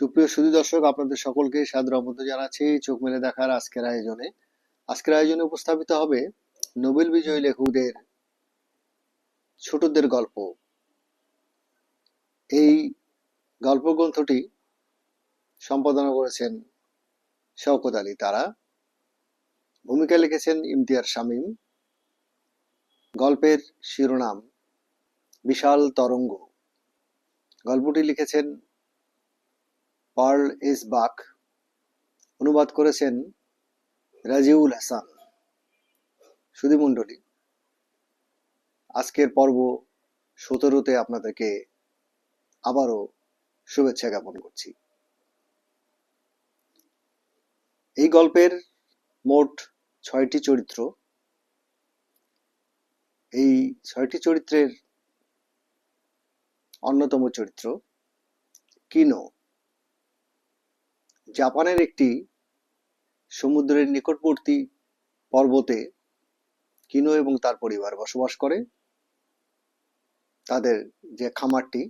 সুপ্রিয় সুধী দর্শক, আপনাদের সকলকে সাদর অবদ্ধ জানাচ্ছি চোখ মেলে দেখার আজকের আয়োজনে। আজকের আয়োজনে উপস্থাপিত হবে নোবেল বিজয়ী লেখকদের ছোটদের গল্প। এই গল্প গ্রন্থটি সম্পাদনা করেছেন শওকত আলী তারা। ভূমিকা লিখেছেন ইমতিয়ার শামীম। গল্পের শিরোনাম, বিশাল তরঙ্গ। গল্পটি লিখেছেন পার্ল এস বাক অনুবাদ করেছেন রাজিউল হাসান। সুধীমণ্ডলী আজকের পর্ব সতেরোতে আপনাদেরকে আবারও শুভেচ্ছা জ্ঞাপন করছি। এই গল্পের মোট ছয়টি চরিত্র। এই ছয়টি চরিত্রের অন্যতম চরিত্র কিনো? জাপানের একটি সমুদ্রের নিকটবর্তী পর্বতে কিনো এবং তার পরিবার বসবাস করে। তাদের যে খামারটি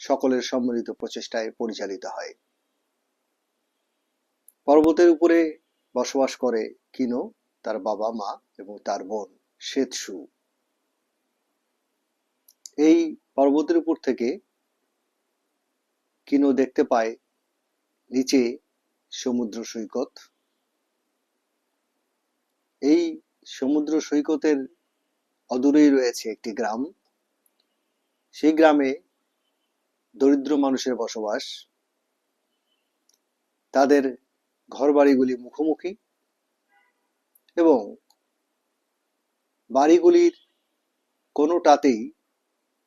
সকলের সম্মিলিত প্রচেষ্টায় পরিচালিত হয়। পর্বতের উপরে বসবাস করে কিনো, তার বাবা, মা এবং তার বোন শ্বেতসু এই পর্বতের উপর থেকে কিনো দেখতে পায় নিচে সমুদ্র সৈকত। এই সমুদ্র সৈকতের অদূরেই রয়েছে একটি গ্রাম। সেই গ্রামে দরিদ্র মানুষের বসবাস। তাদের ঘরবাড়িগুলি মুখোমুখি এবং বাড়িগুলির কোনোটাতেই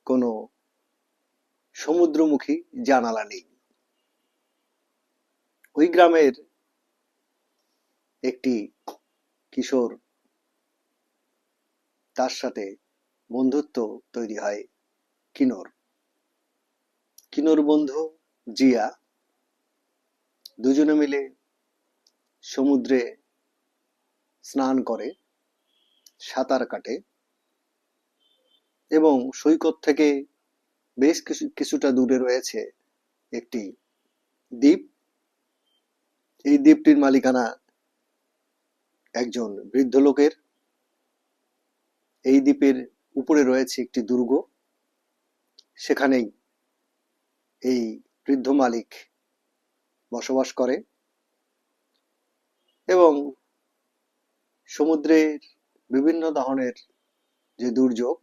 কোনো সমুদ্রমুখী জানালা নেই। ওই গ্রামের একটি কিশোর তার সাথে বন্ধুত্ব তৈরি হয় কিনোর। কিনোর বন্ধু জিয়া দুজনে মিলে সমুদ্রে স্নান করে সাঁতার কাটে এবং সৈকত থেকে বেশ কিছু, কিছুটা দূরে রয়েছে একটি দ্বীপ। এই দ্বীপটির মালিকানা একজন বৃদ্ধ লোকের। এই দ্বীপের উপরে রয়েছে একটি দুর্গ। সেখানেই এই বৃদ্ধ মালিক বসবাস করে এবং সমুদ্রের বিভিন্ন ধরনের যে দুর্যোগ,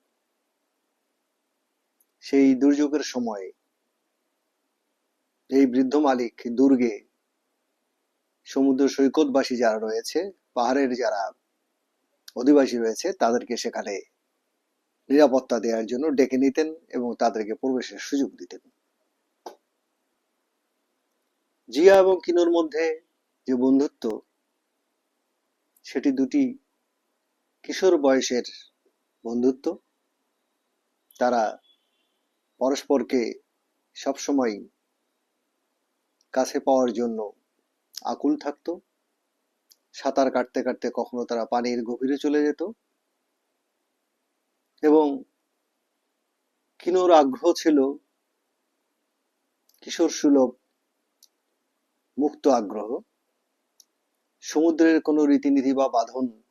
সেই দুর্যোগের সময় এই বৃদ্ধ মালিক দুর্গে সমুদ্র সৈকতবাসী যারা রয়েছে, পাহাড়ের যারা অধিবাসী রয়েছে, তাদেরকে সেখানে নিরাপত্তা দেওয়ার জন্য ডেকে নিতেন এবং তাদেরকে প্রবেশের সুযোগ দিতেন। জিয়া এবং কিনোর মধ্যে যে বন্ধুত্ব, সেটি দুটি কিশোর বয়সের বন্ধুত্ব। তারা পরস্পরকে সবসময় কাছে পাওয়ার জন্য আকুল থাকতো। সাঁতার কাটতে কাটতে কখনো তারা পানির গভীরে চলে যেত। এবং কিনোর আগ্রহ ছিল কিশোর সুলভ মুক্ত আগ্রহ। সমুদ্রের কোনো রীতিনীতি বা বাঁধন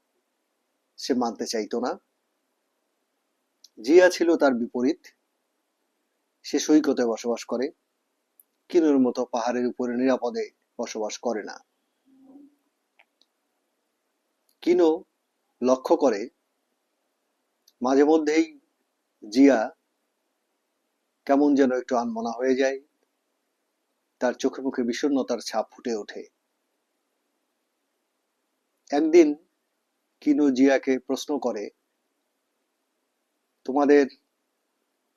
সে মানতে চাইতো না। জিয়া ছিল তার বিপরীত। সে সৈকতে বসবাস করে। কিনোর মতো পাহাড়ের উপরে নিরাপদে বসবাস করে না। কিনো লক্ষ্য করে, মাঝে মধ্যেই জিয়া কেমন যেন একটু আনমনা হয়ে যায়, তার চোখে মুখে বিষণ্ণতার ছাপ ফুটে ওঠে। একদিন কিনু জিয়াকে প্রশ্ন করে, তোমাদের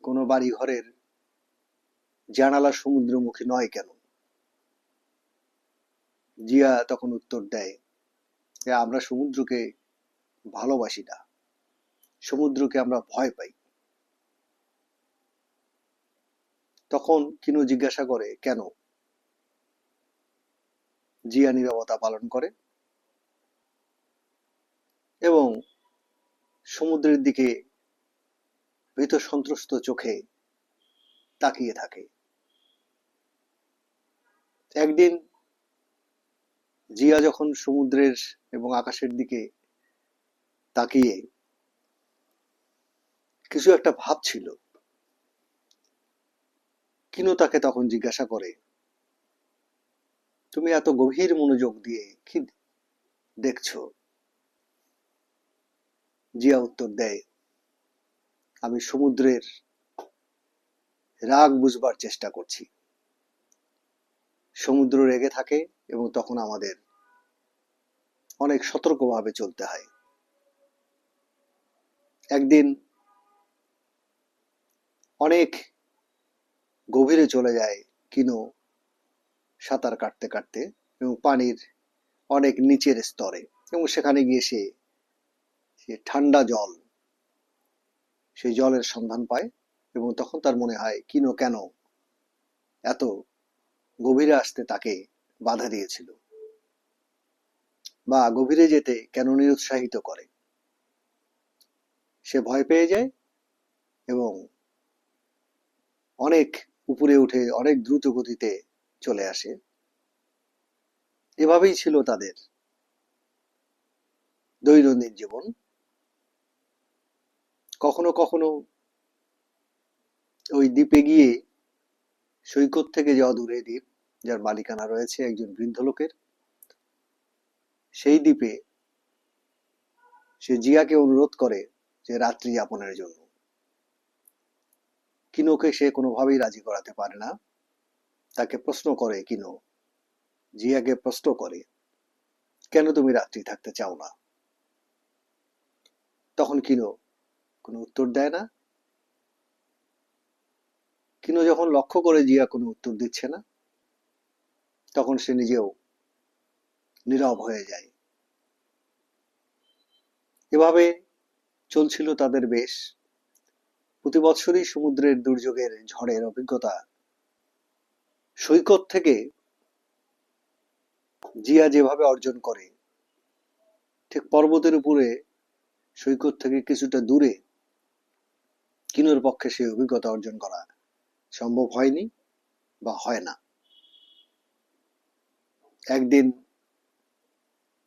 কোনো বাড়ি ঘরের জানালা সমুদ্রমুখী নয় কেন? জিয়া তখন উত্তর দেয় যে, আমরা সমুদ্রকে ভালোবাসি না। সমুদ্রকে আমরা ভয় পাই। তখন কিনু জিজ্ঞাসা করে, কেন? জিয়া নিরবতা পালন করে এবং সমুদ্রের দিকে ভীত সন্ত্রস্ত চোখে তাকিয়ে থাকে। একদিন জিয়া যখন সমুদ্রের এবং আকাশের দিকে তাকিয়ে কিছু একটা ভাবছিল, কিনু তাকে তখন জিজ্ঞাসা করে, তুমি এত গভীর মনোযোগ দিয়ে কি দেখছ? জিয়া উত্তর দেয়, আমি সমুদ্রের রাগ বুঝবার চেষ্টা করছি। সমুদ্র রেগে থাকে এবং তখন আমাদের অনেক সতর্কভাবে চলতে হয়। একদিন অনেক গভীরে চলে যায় কিনো সাঁতার কাটতে কাটতে এবং পানির অনেক নিচের স্তরে এবং সেখানে গিয়ে সে সে ঠান্ডা জল সেই জলের সন্ধান পায় এবং তখন তার মনে হয়, কিনো কেন এত গভীরে আসতে তাকে বাধা দিয়েছিল। বা গভীরে যেতে কেন নিরুৎসাহিত করে? সে ভয় পেয়ে যায় এবং অনেক উপরে উঠে অনেক দ্রুত গতিতে চলে আসে। এভাবেই ছিল তাদের দৈনন্দিন জীবন। কখনো কখনো ওই দ্বীপে গিয়ে সৈকত থেকে যাওয়া দূরে দ্বীপ যার মালিকানা রয়েছে একজন বৃদ্ধ লোকের। সেই দ্বীপে সে জিয়াকে অনুরোধ করে যে রাত্রি যাপনের জন্য। কিনোকে সে কোনোভাবেই রাজি করাতে পারে না। তাকে প্রশ্ন করে, কিনো, জিয়াকে প্রশ্ন করে, কেন তুমি রাত্রি থাকতে চাও না? তখন কিনো কোনো উত্তর দেয় না। কিনো যখন লক্ষ্য করে জিয়া কোনো উত্তর দিচ্ছে না তখন সে নিজেও নীরব হয়ে যায়। এভাবে চলছিল তাদের বেশ। প্রতি বছরই সমুদ্রের দুর্যোগের ঝড়ের অভিজ্ঞতা। সৈকত থেকে জিয়া যেভাবে অর্জন করে, ঠিক পর্বতের উপরে সৈকত থেকে কিছুটা দূরে কিনোর পক্ষে সেই অভিজ্ঞতা অর্জন করা সম্ভব হয়নি বা হয় না। একদিন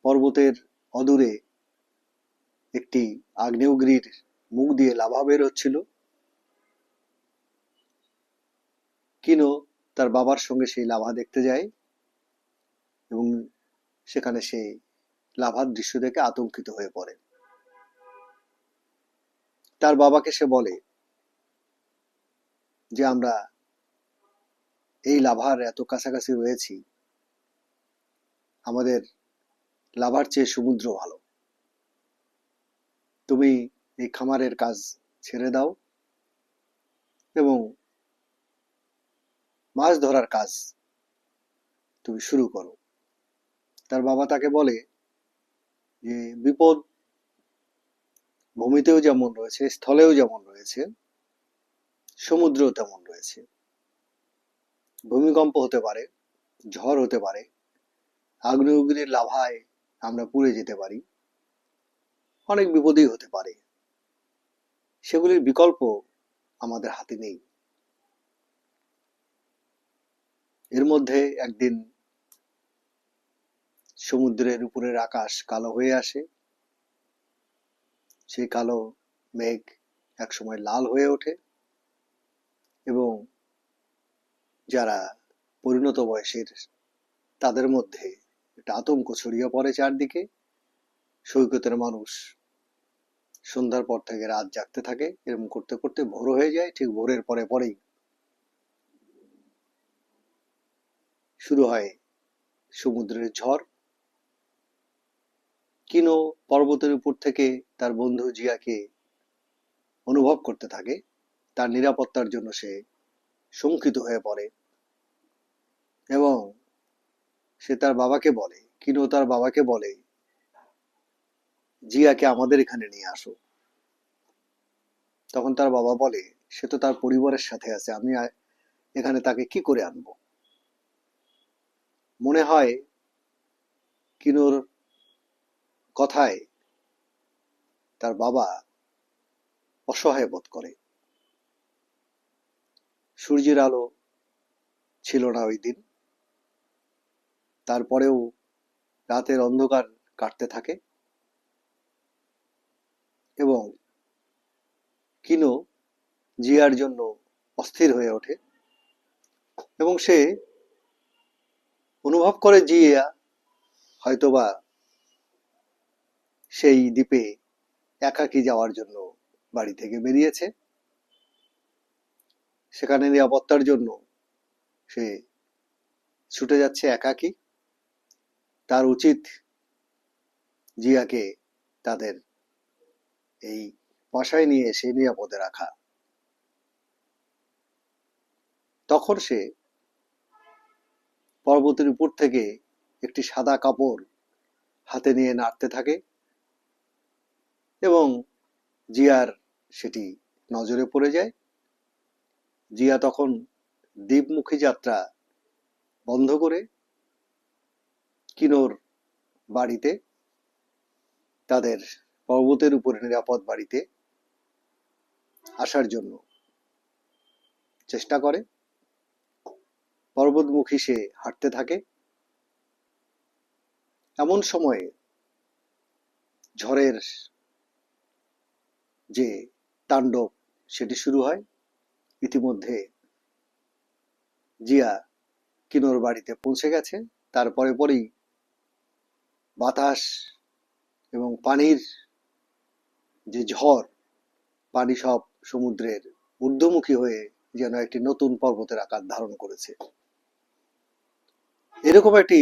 পর্বতের অদূরে একটি আগ্নেয়গিরির মুখ দিয়ে লাভা বের হচ্ছিল। কিনো তার বাবার সঙ্গে সেই লাভা দেখতে যায় এবং সেখানে সে লাভার দৃশ্য দেখে আতঙ্কিত হয়ে পড়ে। তার বাবাকে সে বলে যে, আমরা এই লাভার এত কাছাকাছি রয়েছি আমাদের লাভার চেয়ে সমুদ্র ভালো। তুমি এই খামারের কাজ ছেড়ে দাও এবং মাছ ধরার কাজ তুমি শুরু করো। তার বাবা তাকে বলে যে, বিপদ ভূমিতেও যেমন রয়েছে, স্থলেও যেমন রয়েছে, সমুদ্রেও তেমন রয়েছে। ভূমিকম্প হতে পারে, ঝড় হতে পারে আগ্নেয়গিরির লাভায় আমরা পুড়ে যেতে পারি। অনেক বিপদই হতে পারে। সেগুলির বিকল্প আমাদের হাতে নেই। এর মধ্যে একদিন সমুদ্রের উপরের আকাশ কালো হয়ে আসে। সেই কালো মেঘ একসময় লাল হয়ে ওঠে এবং যারা পরিণত বয়সের তাদের মধ্যে একটা আতঙ্ক ছড়িয়ে পড়ে চারদিকে। সৈকতের মানুষ সন্ধ্যার পর থেকে রাত জাগতে থাকে, এরকম করতে করতে ভোর হয়ে যায়, ঠিক ভোরের পরে পরেই শুরু হয় সমুদ্রের ঝড়। কিনো পর্বতের উপর থেকে তার বন্ধু জিয়াকে অনুভব করতে থাকে, তার নিরাপত্তার জন্য সে শঙ্কিত হয়ে পড়ে এবং সে তার বাবাকে বলে। কিনো তার বাবাকে বলে, জিয়াকে আমাদের এখানে নিয়ে আসো। তখন তার বাবা বলে, সে তো তার পরিবারের সাথে আছে, আমি এখানে তাকে কি করে আনব? মনে হয় কিনোর কথায় তার বাবা অসহায় বোধ করে। সূর্যের আলো ছিল না ওই দিন। তারপরেও রাতের অন্ধকার কাটতে থাকে। এবং কিনো জিয়ার জন্য অস্থির হয়ে ওঠে। এবং সে অনুভব করে জিয়া হয়তোবা সেই দ্বীপে একাকি যাওয়ার জন্য বাড়ি থেকে বেরিয়েছে। সেখানে নিরাপত্তার জন্য সে ছুটে যাচ্ছে একাকী। তার উচিত জিয়াকে তাদের এই বাসায় নিয়ে এসে নিরাপদে রাখা। তখন সে পর্বতের উপর থেকে একটি সাদা কাপড় হাতে নিয়ে নাড়তে থাকে এবং জিয়ার সেটি নজরে পড়ে যায়। জিয়া তখন দ্বীপমুখী যাত্রা বন্ধ করে কিনোর বাড়িতে, তাদের পর্বতের উপরে নিরাপদ বাড়িতে আসার জন্য চেষ্টা করে। পর্বতমুখী সে হাঁটতে থাকে। এমন সময়ে ঝড়ের যে তাণ্ডব, সেটি শুরু হয়। ইতিমধ্যে জিয়া কিনোর বাড়িতে পৌঁছে গেছে। তারপরে পরেই বাতাস এবং পানির যে ঝড়, পানি সব সমুদ্রের ঊর্ধ্বমুখী হয়ে যেন একটি নতুন পর্বতের আকার ধারণ করেছে। এরকম একটি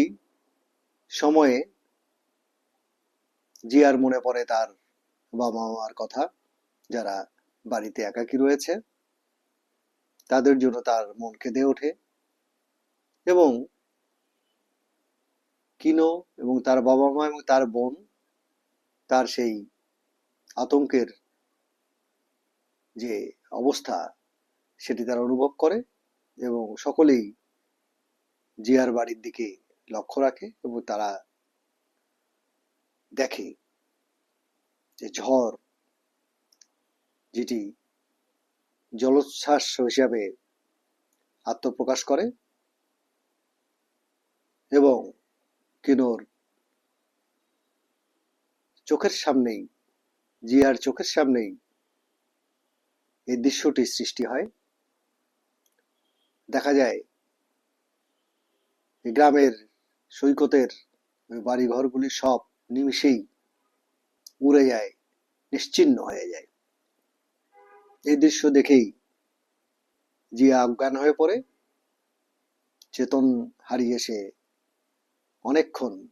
সময়ে জিয়ার মনে পড়ে তার বাবা মার কথা, যারা বাড়িতে একাকী রয়েছে, তাদের জন্য তার মন কেঁদে ওঠে এবং কিনো এবং তার বাবা মা এবং তার বোন তার সেই আতঙ্কের যে অবস্থা, সেটি তারা অনুভব করে এবং সকলেই জিয়ার বাড়ির দিকে লক্ষ্য রাখে এবং তারা দেখে যে ঝড়, যেটি জলোচ্ছ্বাস হিসাবে আত্মপ্রকাশ করে এবং কিনোর। চোখের সামনেই, জিয়ার চোখের সামনেই এই দৃশ্যটি সৃষ্টি হয়। দেখা যায় গ্রামের সৈকতের বাড়ি ঘরগুলি সব নিমিষেই উড়ে যায়, নিশ্চিন্ন হয়ে যায়। এই দৃশ্য দেখেই জিয়া অজ্ঞান হয়ে পড়ে, চেতন হারিয়ে সে অনেকক্ষণ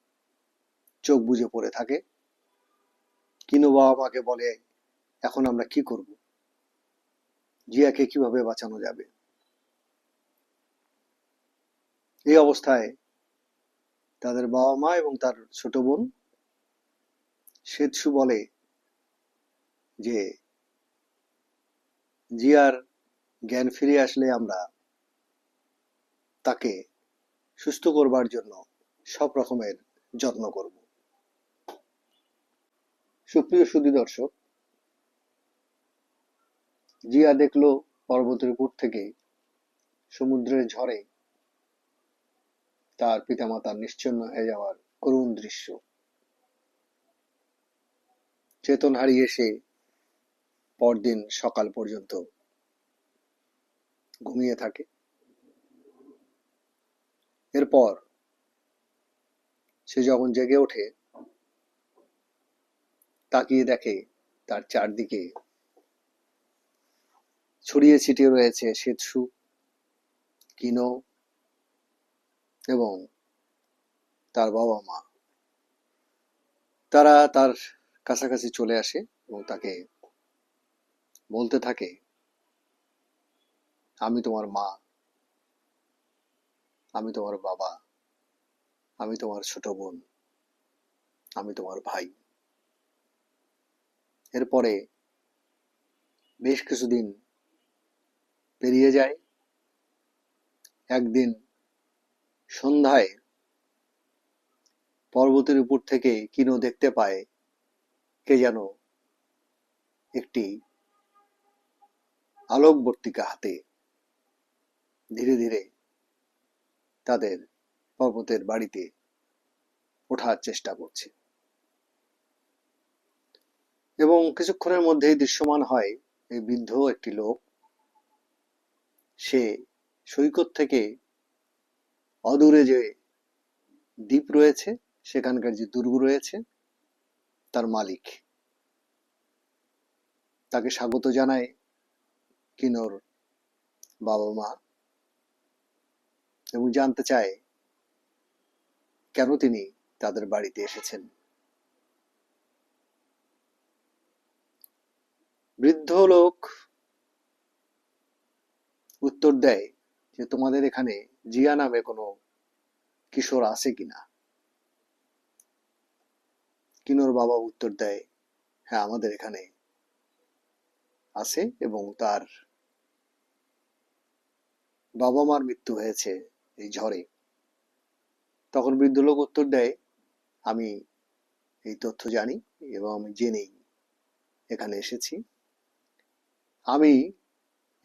চোখ বুজে পড়ে থাকে। কিনু বাবা মাকে বলে, এখন আমরা কি করব? জিয়াকে কীভাবে বাঁচানো যাবে? এই অবস্থায় তাদের বাবা মা এবং তার ছোট বোন শ্বেতসু বলে যে, জিয়ার জ্ঞান ফিরে আসলে আমরা তাকে সুস্থ করবার জন্য সব রকমের যত্ন করব। সুপ্রিয় সুদী দর্শক, জিয়া দেখল পর্বতের উপর থেকে সমুদ্রের ঝড়ে তার পিতামাতার নিশ্চন্ন হয়ে যাওয়ার করুণ দৃশ্য। চেতন হারিয়ে সে পরদিন সকাল পর্যন্ত ঘুমিয়ে থাকে। এরপর সে যখন জেগে ওঠে, তাকিয়ে দেখে তার চারদিকে ছড়িয়ে ছিটিয়ে রয়েছে শ্বেতসু কিনো এবং তার বাবা মা। তারা তার কাছাকাছি চলে আসে এবং তাকে বলতে থাকে, আমি তোমার মা, আমি তোমার বাবা। আমি তোমার ছোট বোন। আমি তোমার ভাই। এরপরে বেশ কিছুদিন পেরিয়ে যায়। একদিন সন্ধ্যায় পর্বতের উপর থেকে কিনো দেখতে পায় কে যেন একটি আলোকবর্তিকা হাতে ধীরে ধীরে তাদের পর্বতের বাড়িতে ওঠার চেষ্টা করছে। এবং কিছুক্ষণের মধ্যেই দৃশ্যমান হয় এই বৃদ্ধ একটি লোক। সে সৈকত থেকে অদূরে যে দ্বীপ রয়েছে, সেখানকার যে দুর্গ রয়েছে, তার মালিক। তাকে স্বাগত জানায় কিনোর বাবা মা এবং জানতে চায় কেন তিনি তাদের বাড়িতে এসেছেন? বৃদ্ধ লোক উত্তর দেয় যে, তোমাদের এখানে জিয়া নামে কোনো কিশোর আছে কিনা কিনোর বাবা উত্তর দেয় হ্যাঁ আমাদের এখানে আছে এবং তার বাবা মার মৃত্যু হয়েছে এই ঝড়ে। তখন বৃদ্ধ লোক উত্তর দেয়, আমি এই তথ্য জানি এবং আমি জেনেই এখানে এসেছি। আমি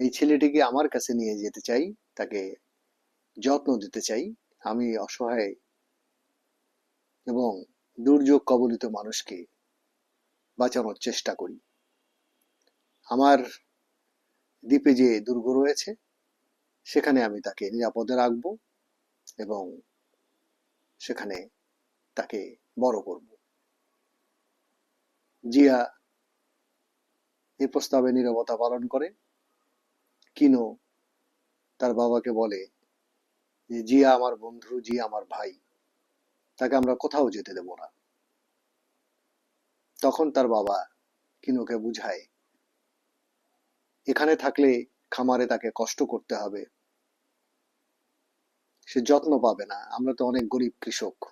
এই ছেলেটিকে আমার কাছে নিয়ে যেতে চাই, তাকে যত্ন দিতে চাই। আমি অসহায় এবং দুর্যোগ কবলিত মানুষকে বাঁচানোর চেষ্টা করি। আমার দ্বীপে যে দুর্গ রয়েছে, সেখানে আমি তাকে নিরাপদে রাখব এবং সেখানে তাকে বড় করব। জিয়া এই প্রস্তাবে নীরবতা পালন করে। কিনো তার বাবাকে বলে যে, জিয়া আমার বন্ধু, জিয়া আমার ভাই, তাকে আমরা কোথাও যেতে দেব না। তখন তার বাবা কিনোকে বুঝায়, এখানে থাকলে খামারে তাকে কষ্ট করতে হবে। সে যত্ন পাবে না। আমরা তো অনেক গরিব কৃষক।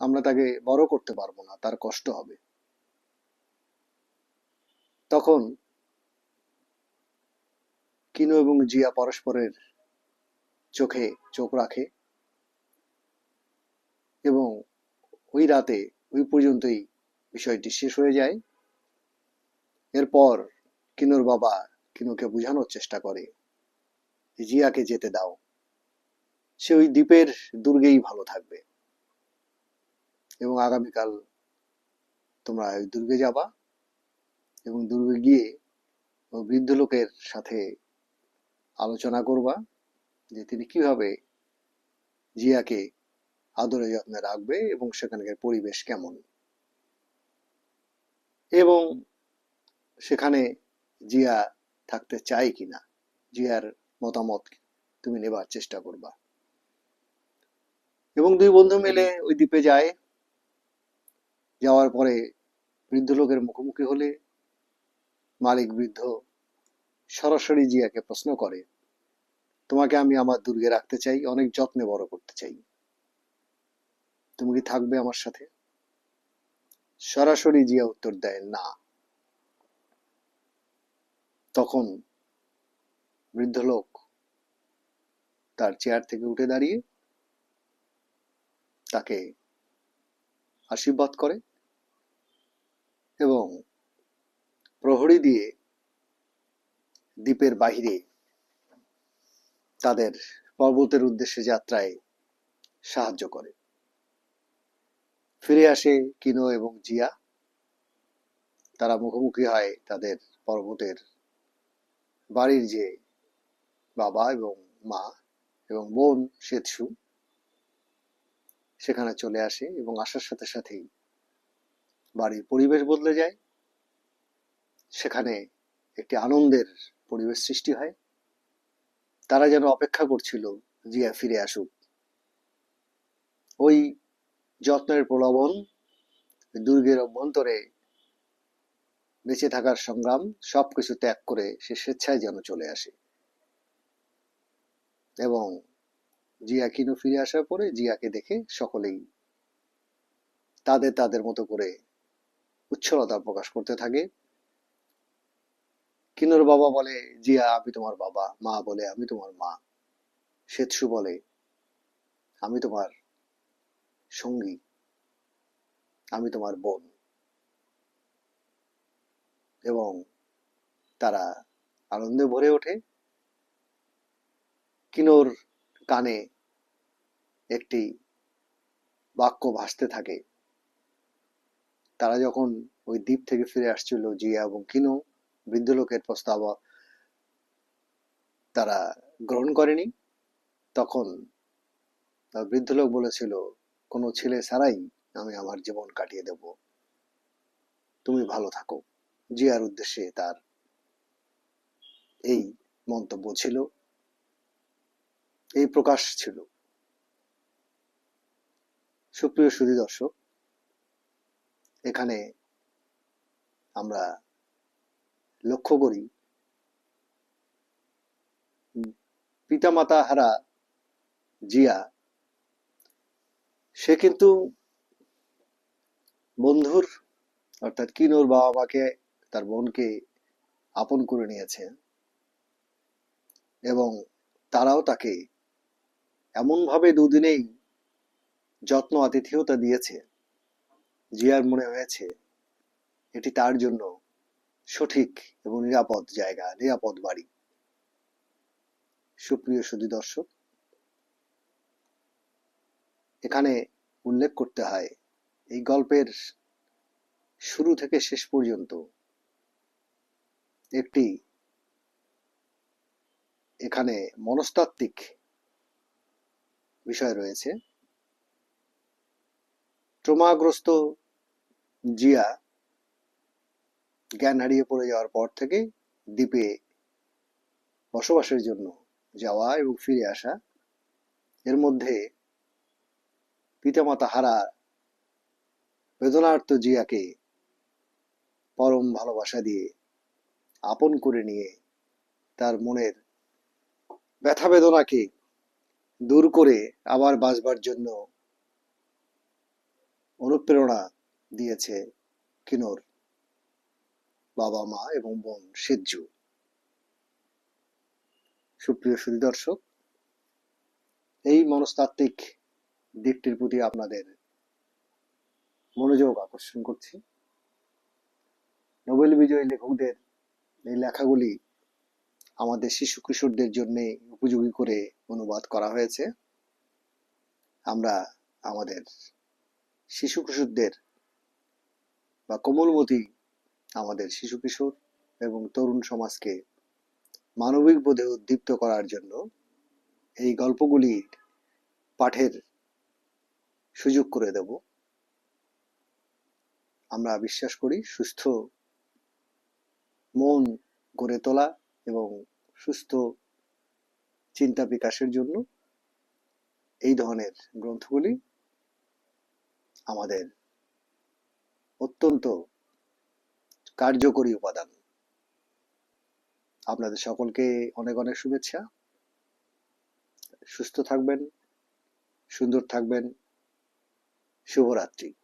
আমরা তাকে বড় করতে পারব না, তার কষ্ট হবে। তখন কিনো এবং জিয়া পরস্পরের চোখে চোখ রাখে এবং ওই রাতে, ওই পর্যন্তই বিষয়টি শেষ হয়ে যায়। এরপর কিনুর বাবা কিনুকে বোঝানোর চেষ্টা করে জিয়াকে যেতে দাও। সে ওই দ্বীপের দুর্গেই ভালো থাকবে। এবং আগামীকাল তোমরা ওই দুর্গে যাবা এবং দুর্গে গিয়ে ওই বৃদ্ধ লোকের সাথে আলোচনা করবা যে তিনি কীভাবে জিয়াকে আদরে যত্নে রাখবে এবং সেখানকার পরিবেশ কেমন। এবং সেখানে জিয়া থাকতে চায় কিনা, জিয়ার মতামত তুমি নেবার চেষ্টা করবা। এবং দুই বন্ধু মিলে ওই দ্বীপে যায়। যাওয়ার পরে বৃদ্ধ লোকের মুখোমুখি হলে মালিক বৃদ্ধ সরাসরি জিয়াকে প্রশ্ন করে, তোমাকে আমি আমার দুর্গে রাখতে চাই, অনেক যত্নে বড় করতে চাই। তুমি কি থাকবে আমার সাথে? সরাসরি জিয়া উত্তর দেয়, না। তখন বৃদ্ধ লোক তার চেয়ার থেকে উঠে দাঁড়িয়ে তাকে আশীর্বাদ করে এবং প্রহরী দিয়ে দ্বীপের বাহিরে তাদের পর্বতের উদ্দেশ্যে যাত্রায় সাহায্য করে। ফিরে আসে কিনো এবং জিয়া। তারা মুখোমুখি হয় তাদের পর্বতের বাড়ির যে বাবা এবং মা এবং বোন সেতসু। সেখানে চলে আসে এবং আসার সাথে সাথেই বাড়ির পরিবেশ বদলে যায়। সেখানে একটি আনন্দের পরিবেশ সৃষ্টি হয়। তারা যেন অপেক্ষা করছিল জিয়া ফিরে আসুক। ওই যত্নের প্রলোভন, দুর্গের অভ্যন্তরে বেঁচে থাকার সংগ্রাম সবকিছু ত্যাগ করে সে স্বেচ্ছায় যেন চলে আসে। এবং জিয়া কিনু ফিরে আসার পরে জিয়াকে দেখে সকলেই তাদের তাদের মতো করে উচ্ছলতা প্রকাশ করতে থাকে। কিনোর বাবা বলে, জিয়া, আমি তোমার বাবা। মা বলে, আমি তোমার মা। শ্বেতসু বলে, আমি তোমার সঙ্গী। আমি তোমার বোন। এবং তারা আনন্দে ভরে ওঠে। কিনোর কানে একটি বাক্য ভাসতে থাকে। তারা যখন ওই দ্বীপ থেকে ফিরে আসছিল, জিয়া এবং কিনো, বৃদ্ধ লোকের প্রস্তাব তারা গ্রহণ করেনি। তখন বৃদ্ধ লোক বলেছিল, কোনো ছেলে ছাড়াই আমি আমার জীবন কাটিয়ে দেব। তুমি ভালো থাকো। জিয়ার উদ্দেশ্যে তার এই মন্তব্য ছিল। এই প্রকাশ ছিল। সুপ্রিয় সুধী দর্শক, এখানে আমরা লক্ষ্য করি পিতামাতা হারা জিয়া, সে কিন্তু বন্ধুর, অর্থাৎ কিনোর বাবা মাকে তার বোনকে আপন করে নিয়েছে এবং তারাও তাকে এমনভাবে দুদিনেই যত্ন আতিথেয়তা দিয়েছে। জিয়ার মনে হয়েছে, এটি তার জন্য সঠিক এবং নিরাপদ জায়গা, নিরাপদ বাড়ি। সুপ্রিয় সুধী দর্শক, এখানে উল্লেখ করতে হয়, এই গল্পের শুরু থেকে শেষ পর্যন্ত একটি এখানে মনস্তাত্ত্বিক বিষয় রয়েছে। ট্রমাগ্রস্ত জিয়া জ্ঞান হারিয়ে পড়ে যাওয়ার পর থেকে দ্বীপে বসবাসের জন্য যাওয়া এবং ফিরে আসা। এর মধ্যে পিতামাতা হারা বেদনার্ত জিয়াকে পরম ভালোবাসা দিয়ে আপন করে নিয়ে তার মনের ব্যথা বেদনাকে দূর করে আবার বাঁচবার জন্য অনুপ্রেরণা দিয়েছে কিনোর বাবা, মা এবং বোন সেজ্জু সুপ্রিয় সুধী দর্শক, এই মনস্তাত্ত্বিক দিকটির প্রতি আপনাদের মনোযোগ আকর্ষণ করছি। নোবেল বিজয়ী লেখকদের এই লেখাগুলি আমাদের শিশু কিশোরদের জন্য উপযোগী করে অনুবাদ করা হয়েছে। আমরা আমাদের শিশু কিশোরদের বা কোমলমতি আমাদের শিশু কিশোর এবং তরুণ সমাজকে মানবিক বোধে উদ্দীপ্ত করার জন্য এই গল্পগুলি পাঠের সুযোগ করে দেব। আমরা বিশ্বাস করি সুস্থ মন গড়ে তোলা এবং সুস্থ চিন্তা বিকাশের জন্য এই ধরনের গ্রন্থগুলি আমাদের অত্যন্ত কার্যকরী উপাদান। আপনাদের সকলকে অনেক অনেক শুভেচ্ছা। সুস্থ থাকবেন সুন্দর থাকবেন। শুভরাত্রি।